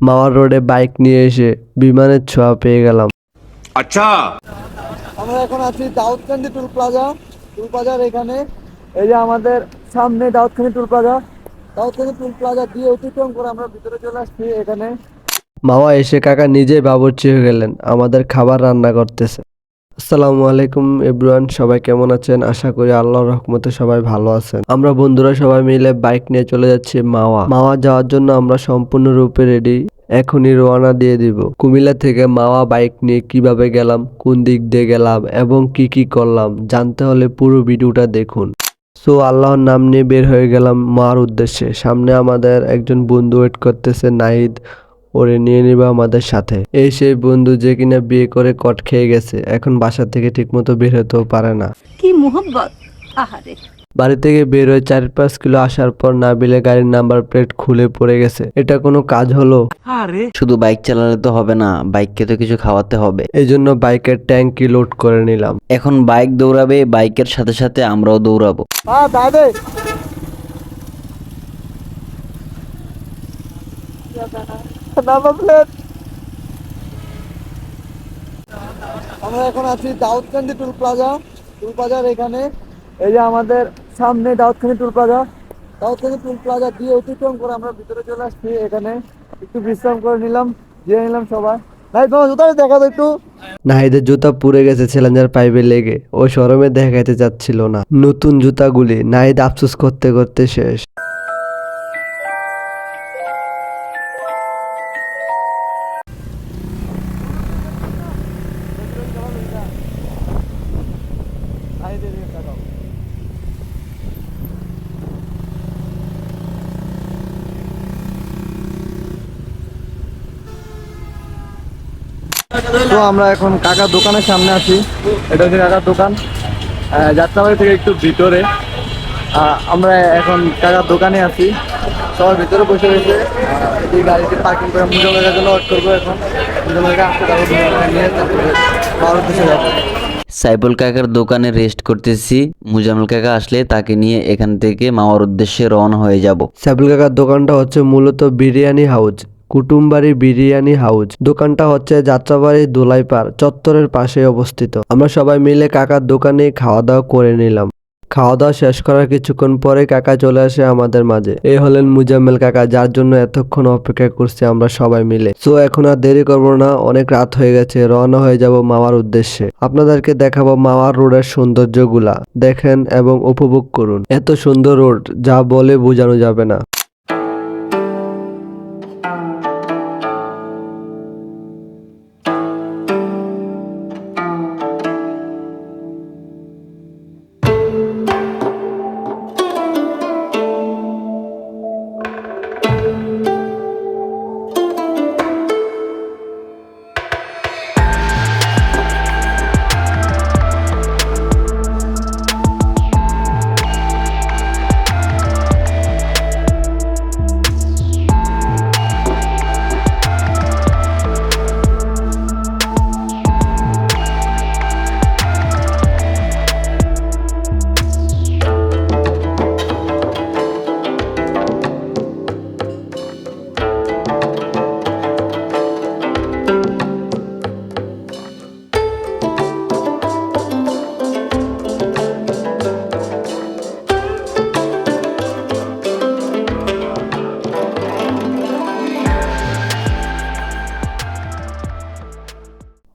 মাওয়ার রোডে বাইক নিয়ে এসে বিমানের ছোঁয়া পেয়ে গেলাম। আচ্ছা। আমরা এখন আছি দাউদকান্দি টুল প্লাজা টুল প্লাজার এখানে। এই যে আমাদের সামনে Daudkandi toll plaza Daudkandi toll plaza দিয়ে অতিক্রম করে আমরা ভিতরে চলে আসছি এখানে। মামা এসে কাকা নিজেই বাবুর্চি হয়ে গেলেন। আমাদের খাবার রান্না করতেছে। আসসালামু আলাইকুম এভরিওয়ান, সবাই কেমন আছেন? আশা করি আল্লাহর রহমতে সবাই ভালো আছেন। আমরা বন্ধুরা সবাই মিলে বাইক নিয়ে চলে যাচ্ছি মাওয়া। মাওয়া যাওয়ার জন্য আমরা সম্পূর্ণরূপে রেডি এখনই রওনা দিয়ে দিব। কুমিল্লা থেকে মাওয়া বাইক নিয়ে কীভাবে গেলাম, কোন দিক দিয়ে গেলাম এবং কি কি করলাম জানতে হলে পুরো ভিডিওটা দেখুন। সো আল্লাহর নাম নিয়ে বের হয়ে গেলাম মার উদ্দেশ্যে। সামনে আমাদের একজন বন্ধু ওয়েট করতেছে, নাহিদ। ওরে নিয়ে নিবে আমাদের সাথে। এই সেই বন্ধু যে কিনা বিয়ে করে কট খেয়ে গেছে এখন বাসা থেকে ঠিকমতো বের হতেও পারে না। কি মোহব্বত? আহারে। বাড়ি থেকে বের হয়ে চার পাঁচ কিলো আসার পর না নাবিলে গাড়ির নাম্বার প্লেট খুলে পড়ে গেছে। এটা কোনো কাজ হলো? আরে। শুধু বাইক চালালে তো হবে না বাইককে তো কিছু খাওয়াতে হবে। এই জন্য বাইকের ট্যাঙ্কি লোড করে নিলাম। এখন বাইক দৌড়াবে বাইকের সাথে সাথে আমরাও দৌড়াবো। দাদে নাম্বার প্লেট আমরা এখন আছি দাউদকান্দি টুল প্লাজা। টুল প্লাজার এখানে, এই যে আমাদের সামনে Daudkandi toll plaza. Daudkandi toll plaza দিয়ে অতিক্রম করে আমরা ভিতরে চলে আসছি এখানে। একটু বিশ্রাম করে নিলাম দিয়ে নিলাম সবাই। নাহিদের জুতা পুড়ে গেছে ছেলেঞ্জার পাইপে লেগে। ও শরমে দেখাইতে যাচ্ছিল না। নতুন জুতাগুলি নাহিদ আফসোস করতে করতে শেষ। তো আমরা এখন কাকার দোকানের সামনে আছি। এটা হচ্ছে কাকার দোকান। আহ, যাত্রাবাড়ি থেকে একটু ভিতরে। আহ, আমরা এখন কাকার দোকানে আছি। সবার ভিতরে বসে রয়েছে। এই গাড়িটি পার্কিং করে মুজল কাকার জন্য ওয়েট করব এখন। মুজল কাকা আসতে নিয়ে তারপরে যাব। সাইবুল কাকার দোকানে রেস্ট করতেছি। মুজামুল কাকা আসলে তাকে নিয়ে এখান থেকে মাওয়ার উদ্দেশ্যে রওনা হয়ে যাব। স্যাবুল কাকার দোকানটা হচ্ছে মূলত বিরিয়ানি হাউস কুটুমবাড়ি বিরিয়ানি হাউস দোকানটা হচ্ছে যাত্রাবাড়ি দোলাইপাড় চত্বরের পাশে অবস্থিত। আমরা সবাই মিলে কাকার দোকানে খাওয়া দাওয়া করে নিলাম। খাওয়া দাওয়া শেষ করার কিছুক্ষণ পরে কাকা চলে আসে আমাদের মাঝে। এই হলেন মুজাম্মেল কাকা, যার জন্য এতক্ষণ অপেক্ষা করছি আমরা সবাই মিলে। সো এখন আর দেরি করব না, অনেক রাত হয়ে গেছে, রওনা হয়ে যাব মামার উদ্দেশ্যে। আপনাদেরকে দেখাবো মামার রোডের সৌন্দর্যগুলা। দেখেন এবং উপভোগ করুন। এত সুন্দর রোড, যা বলে বোঝানো যাবে না।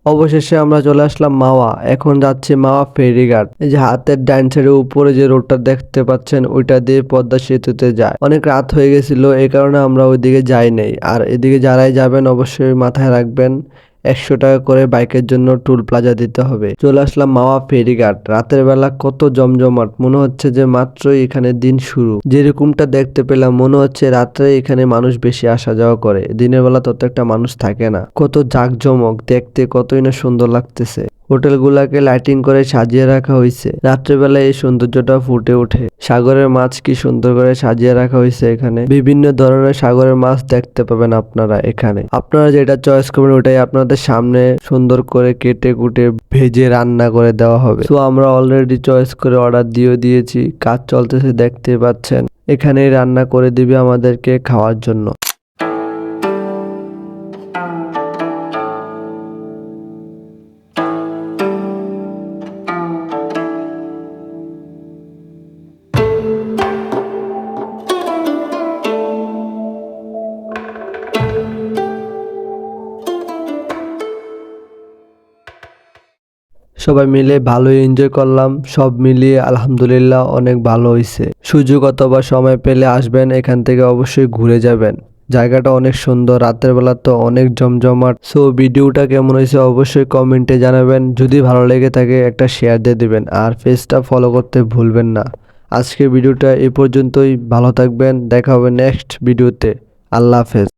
অবশেষে আমরা চলে আসলাম মাওয়া। এখন যাচ্ছি মাওয়া ফেরিঘাট এই যে হাতের ডাইন সাইডের উপরে যে রোডটা দেখতে পাচ্ছেন, ওইটা দিয়ে পদ্মা সেতুতে যায়। অনেক রাত হয়ে গেছিল এই কারণে আমরা ওইদিকে যাই নাই। আর এদিকে যারাই যাবেন, অবশ্যই মাথায় রাখবেন একশো টাকা করে বাইকের জন্য টুল প্লাজা দিতে হবে। চলে আসলাম মাওয়া ফেরিঘাট রাতের বেলা কত জমজমাট, মনে হচ্ছে যে মাত্রই এখানে দিন শুরু। যেরকমটা দেখতে পেলাম, মনে হচ্ছে রাত্রে এখানে মানুষ বেশি আসা যাওয়া করে। দিনের বেলা তত একটা মানুষ থাকে না। কত জাঁকজমক দেখতে, কতই না সুন্দর লাগতেছে। হোটেলগুলাকে লাইটিং করে সাজিয়ে রাখা হয়েছে রাত্রেবেলায় এই সৌন্দর্যটা ফুটে ওঠে। সাগরের মাছ কি সুন্দর করে সাজিয়ে রাখা হয়েছে এখানে? বিভিন্ন ধরনের সাগরের মাছ দেখতে পাবেন আপনারা এখানে। আপনারা যেটা চয়েস করবেন, ওটাই আপনাদের সামনে সুন্দর করে কেটে কুটে ভেজে রান্না করে দেওয়া হবে। তো আমরা অলরেডি চয়েস করে অর্ডার দিয়ে দিয়েছি। কাজ চলতেছে, দেখতে পাচ্ছেন। এখানেই রান্না করে দিবে আমাদেরকে খাওয়ার জন্য। সবাই মিলে ভালোই এনজয় করলাম। সব মিলিয়ে আলহামদুলিল্লাহ অনেক ভালো হয়েছে সুযোগ অথবা সময় পেলে আসবেন, এখান থেকে অবশ্যই ঘুরে যাবেন। জায়গাটা অনেক সুন্দর, রাতের বেলা তো অনেক জমজমাট। সো ভিডিওটা কেমন হয়েছে অবশ্যই কমেন্টে জানাবেন। যদি ভালো লেগে থাকে, একটা শেয়ার দিয়ে দিবেন। আর পেজটা ফলো করতে ভুলবেন না। আজকের ভিডিওটা এ পর্যন্তই। ভালো থাকবেন। দেখা হবে নেক্সট ভিডিওতে আল্লাহ হাফেজ।